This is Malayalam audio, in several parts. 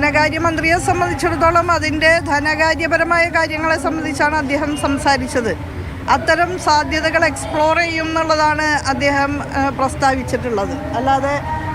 ധനകാര്യമന്ത്രിയെ സംബന്ധിച്ചിടത്തോളം അതിന്റെ ധനകാര്യപരമായ കാര്യങ്ങളെ സംബന്ധിച്ചാണ് അദ്ദേഹം സംസാരിച്ചത്. അത്തരം സാധ്യതകൾ എക്സ്പ്ലോർ ചെയ്യും എന്നുള്ളതാണ് അദ്ദേഹം പ്രസ്താവിച്ചിട്ടുള്ളത്. അല്ലാതെ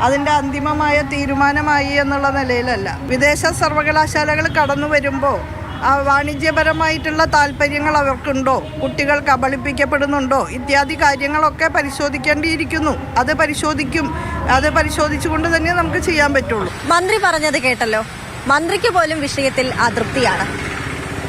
അതിന്റെ അന്തിമമായ തീരുമാനമായി എന്നുള്ള നിലയിലല്ല. വിദേശ സർവകലാശാലകൾ കടന്നു വരുമ്പോൾ വാണിജ്യപരമായിട്ടുള്ള താല്പര്യങ്ങൾ അവർക്കുണ്ടോ? കുട്ടികൾ കബളിപ്പിക്കപ്പെടുന്നുണ്ടോ ഇത്യാദി കാര്യങ്ങളൊക്കെ പരിശോധിക്കേണ്ടിയിരിക്കുന്നു. അത് പരിശോധിക്കും അത് പരിശോധിച്ചുകൊണ്ട് തന്നെ നമുക്ക് ചെയ്യാൻ പറ്റുള്ളൂ. മന്ത്രി പറഞ്ഞത് കേട്ടല്ലോ. മന്ത്രിക്ക് പോലും വിഷയത്തിൽ അതൃപ്തിയാണ്.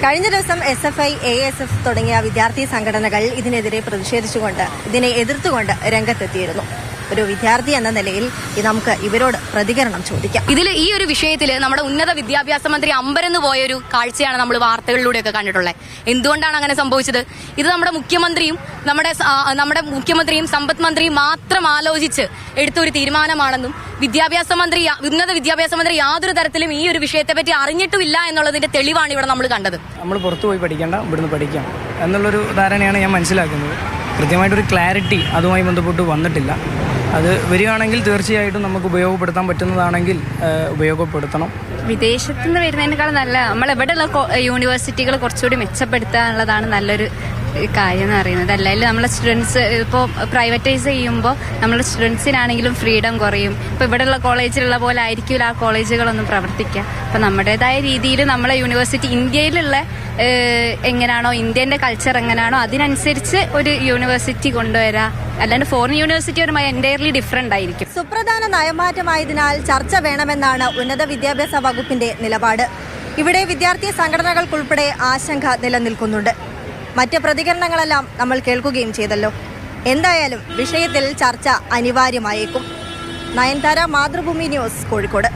കഴിഞ്ഞ ദിവസം S F I A S F തുടങ്ങിയ വിദ്യാർത്ഥി സംഘടനകൾ ഇതിനെതിരെ പ്രതിഷേധിച്ചുകൊണ്ട് ഇതിനെ എതിർത്തുകൊണ്ട് രംഗത്തെത്തിയിരുന്നു. ഒരു വിദ്യാർത്ഥി എന്ന നിലയിൽ നമുക്ക് ഇവരോട് പ്രതികരണം ചോദിക്കാം. ഇതിൽ ഈ ഒരു വിഷയത്തിൽ നമ്മുടെ ഉന്നത വിദ്യാഭ്യാസ മന്ത്രി അമ്പരന്ന് പോയൊരു കാഴ്ചയാണ് നമ്മൾ വാർത്തകളിലൂടെയൊക്കെ കണ്ടിട്ടുള്ളത്. എന്തുകൊണ്ടാണ് അങ്ങനെ സംഭവിച്ചത്? ഇത് നമ്മുടെ മുഖ്യമന്ത്രിയും നമ്മുടെ നമ്മുടെ മുഖ്യമന്ത്രിയും സമ്പദ് മന്ത്രിയും മാത്രം ആലോചിച്ച് എടുത്ത ഒരു തീരുമാനമാണെന്നും വിദ്യാഭ്യാസ മന്ത്രി ഉന്നത വിദ്യാഭ്യാസ മന്ത്രി യാതൊരു തരത്തിലും ഈ ഒരു വിഷയത്തെ പറ്റി അറിഞ്ഞിട്ടുമില്ല എന്നുള്ളതിന്റെ തെളിവാണ് ഇവിടെ നമ്മൾ കണ്ടത്. നമ്മൾ പുറത്തു പോയി പഠിക്കേണ്ട ഇവിടുന്ന് പഠിക്കാം. എന്നുള്ളൊരു ധാരണയാണ് ഞാൻ മനസ്സിലാക്കുന്നത്. കൃത്യമായിട്ടൊരു ക്ലാരിറ്റി അതുമായി ബന്ധപ്പെട്ട് വന്നിട്ടില്ല. അത് വരികയാണെങ്കിൽ തീർച്ചയായിട്ടും നമുക്ക് ഉപയോഗപ്പെടുത്താൻ പറ്റുന്നതാണെങ്കിൽ ഉപയോഗപ്പെടുത്തണം. വിദേശത്തു നിന്ന് വരുന്നതിനേക്കാൾ നല്ല നമ്മൾ എവിടെയുള്ള യൂണിവേഴ്സിറ്റികൾ കുറച്ചുകൂടി മെച്ചപ്പെടുത്തുക എന്നുള്ളതാണ് നല്ലൊരു കാര്യം എന്ന് പറയുന്നത്. അല്ലെങ്കിൽ നമ്മളെ സ്റ്റുഡൻസ് ഇപ്പോൾ പ്രൈവറ്റൈസ് ചെയ്യുമ്പോൾ നമ്മളെ സ്റ്റുഡൻസിനാണെങ്കിലും ഫ്രീഡം കുറയും. ഇപ്പോൾ ഇവിടെയുള്ള കോളേജിലുള്ള പോലെ ആയിരിക്കില്ല ആ കോളേജുകളൊന്നും പ്രവർത്തിക്കുക അപ്പോൾ നമ്മുടേതായ രീതിയിൽ നമ്മളെ യൂണിവേഴ്സിറ്റി ഇന്ത്യയിലുള്ള എങ്ങനെയാണോ ഇന്ത്യന്റെ കൾച്ചർ എങ്ങനെയാണോ അതിനനുസരിച്ച് ഒരു യൂണിവേഴ്സിറ്റി കൊണ്ടുവരാ. അല്ലാണ്ട് ഫോറിൻ യൂണിവേഴ്സിറ്റി ഒരു എന്റയർലി ഡിഫറെന്റ് ആയിരിക്കും. സുപ്രധാന നയമാറ്റമായതിനാൽ ചർച്ച വേണമെന്നാണ് ഉന്നത വിദ്യാഭ്യാസ വകുപ്പിന്റെ നിലപാട്. ഇവിടെ വിദ്യാർത്ഥി സംഘടനകൾക്കുൾപ്പെടെ ആശങ്ക നിലനിൽക്കുന്നുണ്ട്. മറ്റ് പ്രതികരണങ്ങളെല്ലാം നമ്മൾ കേൾക്കുകയും ചെയ്തല്ലോ. എന്തായാലും വിഷയത്തിൽ ചർച്ച അനിവാര്യമായേക്കും. നയൻതാര മാതൃഭൂമി ന്യൂസ് കോഴിക്കോട്.